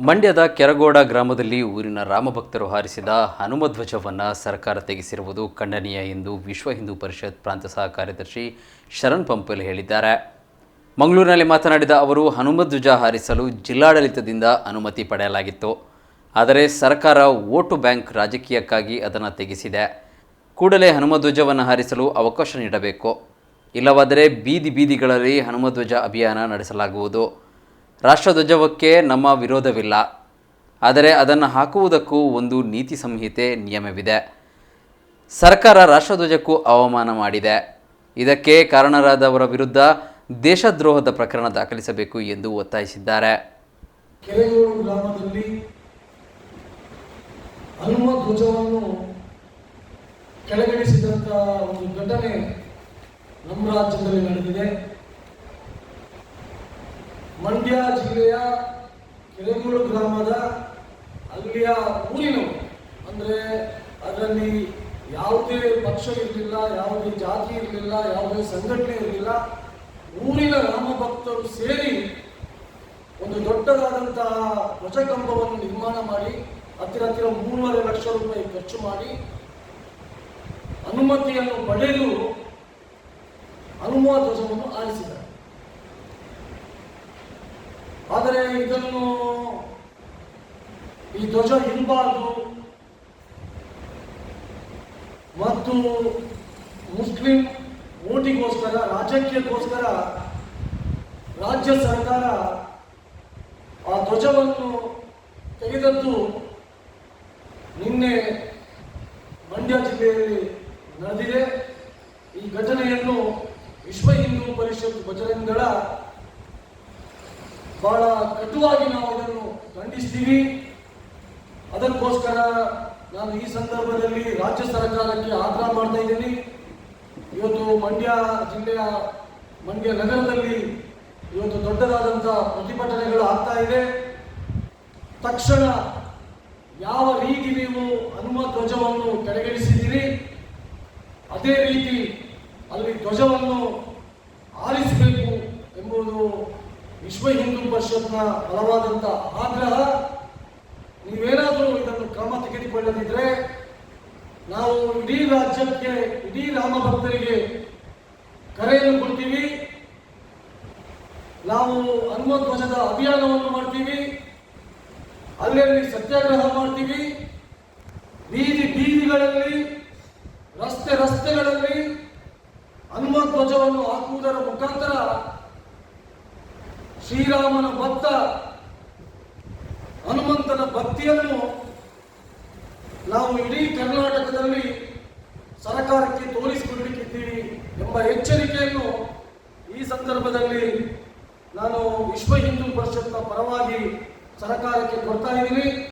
ಮಂಡ್ಯದ ಕೆರಗೋಡ ಗ್ರಾಮದಲ್ಲಿ ಊರಿನ ರಾಮಭಕ್ತರು ಹಾರಿಸಿದ ಹನುಮಧ್ವಜವನ್ನು ಸರ್ಕಾರ ತೆಗೆಸಿರುವುದು ಖಂಡನೀಯ ಎಂದು ವಿಶ್ವ ಹಿಂದೂ ಪರಿಷತ್ ಪ್ರಾಂತ ಸಹ ಕಾರ್ಯದರ್ಶಿ ಶರಣ್ ಪಂಪಲ್ ಹೇಳಿದ್ದಾರೆ. ಮಂಗಳೂರಿನಲ್ಲಿ ಮಾತನಾಡಿದ ಅವರು, ಹನುಮಧ್ವಜ ಹಾರಿಸಲು ಜಿಲ್ಲಾಡಳಿತದಿಂದ ಅನುಮತಿ ಪಡೆಯಲಾಗಿತ್ತು. ಆದರೆ ಸರ್ಕಾರ ವೋಟು ಬ್ಯಾಂಕ್ ರಾಜಕೀಯಕ್ಕಾಗಿ ಅದನ್ನು ತೆಗೆಸಿದೆ. ಕೂಡಲೇ ಹನುಮಧ್ವಜವನ್ನು ಹಾರಿಸಲು ಅವಕಾಶ ನೀಡಬೇಕು. ಇಲ್ಲವಾದರೆ ಬೀದಿ ಬೀದಿಗಳಲ್ಲಿ ಹನುಮಧ್ವಜ ಅಭಿಯಾನ ನಡೆಸಲಾಗುವುದು. ರಾಷ್ಟ್ರಧ್ವಜವಕ್ಕೆ ನಮ್ಮ ವಿರೋಧವಿಲ್ಲ. ಆದರೆ ಅದನ್ನು ಹಾಕುವುದಕ್ಕೂ ಒಂದು ನೀತಿ ಸಂಹಿತೆ ನಿಯಮವಿದೆ. ಸರ್ಕಾರ ರಾಷ್ಟ್ರಧ್ವಜಕ್ಕೂ ಅವಮಾನ ಮಾಡಿದೆ. ಇದಕ್ಕೆ ಕಾರಣರಾದವರ ವಿರುದ್ಧ ದೇಶದ್ರೋಹದ ಪ್ರಕರಣ ದಾಖಲಿಸಬೇಕು ಎಂದು ಒತ್ತಾಯಿಸಿದ್ದಾರೆ. ಗ್ರಾಮದಲ್ಲಿ ಹನುಮ ಧ್ವಜವನ್ನು ಕೆಳಗಿಳಿಸಿದಂತಹ ಒಂದು ಘಟನೆ ನಮ್ಮ ರಾಜ್ಯದಲ್ಲಿ ನಡೆದಿದೆ. ಮಂಡ್ಯ ಜಿಲ್ಲೆಯ ಕೆರೆಮೂರು ಗ್ರಾಮದ ಅಲ್ಲಿಯ ಊರಿನವರು. ಅಂದರೆ ಅದರಲ್ಲಿ ಯಾವುದೇ ಪಕ್ಷ ಇರಲಿಲ್ಲ, ಯಾವುದೇ ಜಾತಿ ಇರಲಿಲ್ಲ, ಯಾವುದೇ ಸಂಘಟನೆ ಇರಲಿಲ್ಲ. ಊರಿನ ರಾಮಭಕ್ತರು ಸೇರಿ ಒಂದು ದೊಡ್ಡದಾದಂತಹ ಧ್ವಜಕಂಬವನ್ನು ನಿರ್ಮಾಣ ಮಾಡಿ, ಹತ್ತಿರ ಹತ್ತಿರ ಮೂರುವರೆ ಲಕ್ಷ ರೂಪಾಯಿ ಖರ್ಚು ಮಾಡಿ ಅನುಮತಿಯನ್ನು ಪಡೆದು ಹನುಮ ಧ್ವಜವನ್ನು ಆರಿಸಿದ್ದಾರೆ ಆದರೆ ಇದನ್ನು ಈ ಧ್ವಜ ಇರಬಾರ್ದು ಮತ್ತು ಮುಸ್ಲಿಂ ಓಟಿಗೋಸ್ಕರ, ರಾಜಕೀಯಕ್ಕೋಸ್ಕರ ರಾಜ್ಯ ಸರ್ಕಾರ ಆ ಧ್ವಜವನ್ನು ತೆಗೆದದ್ದು ನಿನ್ನೆ ಮಂಡ್ಯ ಜಿಲ್ಲೆಯಲ್ಲಿ ನಡೆದಿದೆ. ಈ ಘಟನೆಯನ್ನು ವಿಶ್ವ ಹಿಂದೂ ಪರಿಷತ್ ಬಜರಂಗಗಳ ಬಹಳ ಕಟುವಾಗಿ ನಾವು ಅದನ್ನು ಖಂಡಿಸ್ತೀವಿ. ಅದಕ್ಕೋಸ್ಕರ ನಾನು ಈ ಸಂದರ್ಭದಲ್ಲಿ ರಾಜ್ಯ ಸರ್ಕಾರಕ್ಕೆ ಆಗ್ರಹ ಮಾಡ್ತಾ ಇದ್ದೀನಿ. ಇವತ್ತು ಮಂಡ್ಯ ಜಿಲ್ಲೆಯ, ಮಂಡ್ಯ ನಗರದಲ್ಲಿ ಇವತ್ತು ದೊಡ್ಡದಾದಂಥ ಪ್ರತಿಭಟನೆಗಳು ಆಗ್ತಾ ಇದೆ. ತಕ್ಷಣ ಯಾವ ರೀತಿ ನೀವು ಹನುಮ ಧ್ವಜವನ್ನು ಕೆಳಗಿಳಿಸಿದ್ದೀರಿ, ಅದೇ ರೀತಿ ಅಲ್ಲಿ ಧ್ವಜವನ್ನು ಆರಿಸಬೇಕು ಎಂಬುದು ವಿಶ್ವ ಹಿಂದೂ ಪರಿಷತ್ನ ಬಲವಾದಂಥ ಆಗ್ರಹ, ನೀವೇನಾದರೂ ಇದನ್ನು ಕ್ರಮ ತೆಗೆದುಕೊಳ್ಳದಿದ್ರೆ ನಾವು ಇಡೀ ರಾಜ್ಯಕ್ಕೆ, ಇಡೀ ರಾಮ ಭಕ್ತರಿಗೆ ಕರೆಯನ್ನು ಕೊಡ್ತೀವಿ. ನಾವು ಹನುಮ ಧ್ವಜದ ಅಭಿಯಾನವನ್ನು ಮಾಡ್ತೀವಿ. ಅಲ್ಲಲ್ಲಿ ಸತ್ಯಾಗ್ರಹ ಮಾಡ್ತೀವಿ. ಬೀದಿ ಬೀದಿಗಳಲ್ಲಿ, ರಸ್ತೆ ರಸ್ತೆಗಳಲ್ಲಿ ಹನುಮ ಧ್ವಜವನ್ನು ಹಾಕುವುದರ ಮುಖಾಂತರ ಶ್ರೀರಾಮನ ಭಕ್ತ, ಹನುಮಂತನ ಭಕ್ತಿಯನ್ನು ನಾವು ಇಡೀ ಕರ್ನಾಟಕದಲ್ಲಿ ಸರ್ಕಾರಕ್ಕೆ ತೋರಿಸಿಕೊಡಲಿಕ್ಕಿದ್ದೀವಿ ಎಂಬ ಎಚ್ಚರಿಕೆಯನ್ನು ಈ ಸಂದರ್ಭದಲ್ಲಿ ನಾನು ವಿಶ್ವ ಹಿಂದೂ ಪರಿಷತ್ನ ಪರವಾಗಿ ಸರ್ಕಾರಕ್ಕೆ ಕೊಡ್ತಾ ಇದ್ದೀನಿ.